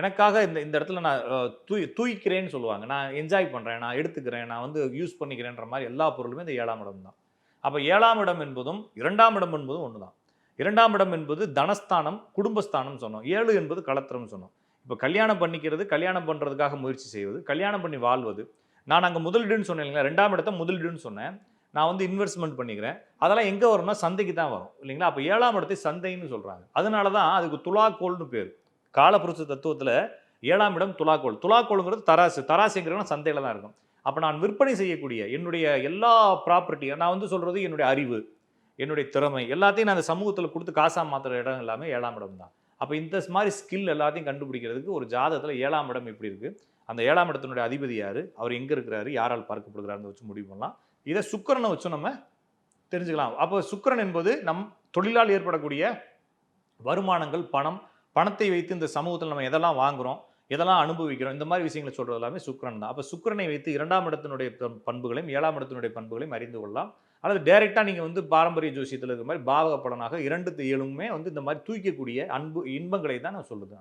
எனக்காக இந்த இந்த இடத்துல நான் தூய் தூய்க்கிறேன்னு சொல்லுவாங்க. நான் என்ஜாய் பண்ணுறேன் நான் எடுத்துக்கிறேன் நான் வந்து யூஸ் பண்ணிக்கிறேன்ற மாதிரி எல்லா பொருளுமே இந்த ஏழாம் இடம் தான். அப்போ ஏழாம் இடம் என்பதும் இரண்டாம் இடம் என்பதும் ஒன்று தான் இரண்டாம் இடம் என்பது தனஸ்தானம் குடும்பஸ்தானம் சொன்னோம். ஏழு என்பது களத்திரம் சொன்னோம். இப்போ கல்யாணம் பண்ணிக்கிறது கல்யாணம் பண்ணுறதுக்காக முயற்சி செய்வது கல்யாணம் பண்ணி வாழ்வது. நான் அங்கே முதலீடுன்னு சொன்னேன் இல்லைங்களா? ரெண்டாம் இடத்த முதலீடுன்னு சொன்னேன். நான் வந்து இன்வெஸ்ட்மெண்ட் பண்ணிக்கிறேன். அதெல்லாம் எங்கே வரும்னா சந்தைக்கு தான் வரும் இல்லைங்களா? அப்போ ஏழாம் இடத்தை சந்தைன்னு சொல்கிறாங்க அதனால தான் அதுக்கு துலாக்கோல்னு பேர். காலபுருஷ தத்துவத்தில் ஏழாம் இடம் துலாக்கோல். துலாக்கோளுங்கிறது தராசு. தராசுங்கிறது சந்தையில் தான் இருக்கும். அப்போ நான் விற்பனை செய்யக்கூடிய என்னுடைய எல்லா ப்ராப்பர்ட்டியும் நான் வந்து சொல்கிறது என்னுடைய அறிவு என்னுடைய திறமை எல்லாத்தையும் நான் அந்த சமூகத்தில் கொடுத்து காசாக மாற்றுற இடம் எல்லாமே ஏழாம் இடம் தான். அப்போ இந்த மாதிரி ஸ்கில் எல்லாத்தையும் கண்டுபிடிக்கிறதுக்கு ஒரு ஜாதகத்தில் ஏழாம் இடம் எப்படி இருக்குது அந்த ஏழாம் இடத்தினுடைய அதிபதி யார்? அவர் எங்கே இருக்கிறாரு? யாரால் பார்க்கப்படுகிறாருன்னு வச்சு முடிவு பண்ணலாம். இதை சுக்கரனை வச்சு நம்ம தெரிஞ்சுக்கலாம். அப்போ சுக்கரன் என்பது நம் தொழிலால் ஏற்படக்கூடிய வருமானங்கள் பணம் பணத்தை வைத்து இந்த சமூகத்தில் நம்ம எதெல்லாம் வாங்குறோம் எதெல்லாம் அனுபவிக்கிறோம் இந்த மாதிரி விஷயங்களை சொல்கிறது எல்லாமே சுக்கரன் தான். அப்போ சுக்கிரனை வைத்து இரண்டாம் இடத்தினுடைய ப- பண்புகளையும் ஏழாம் இடத்தினுடைய பண்புகளையும் அறிந்து கொள்ளலாம். அல்லது டைரெக்டாக நீங்கள் வந்து பாரம்பரிய ஜோசியத்தில் இருக்கிற மாதிரி பாவக பலனாக இரண்டு ஏழுமே வந்து இந்த மாதிரி தூக்கக்கூடிய அன்பு இன்பங்களை தான் நான் சொல்லுது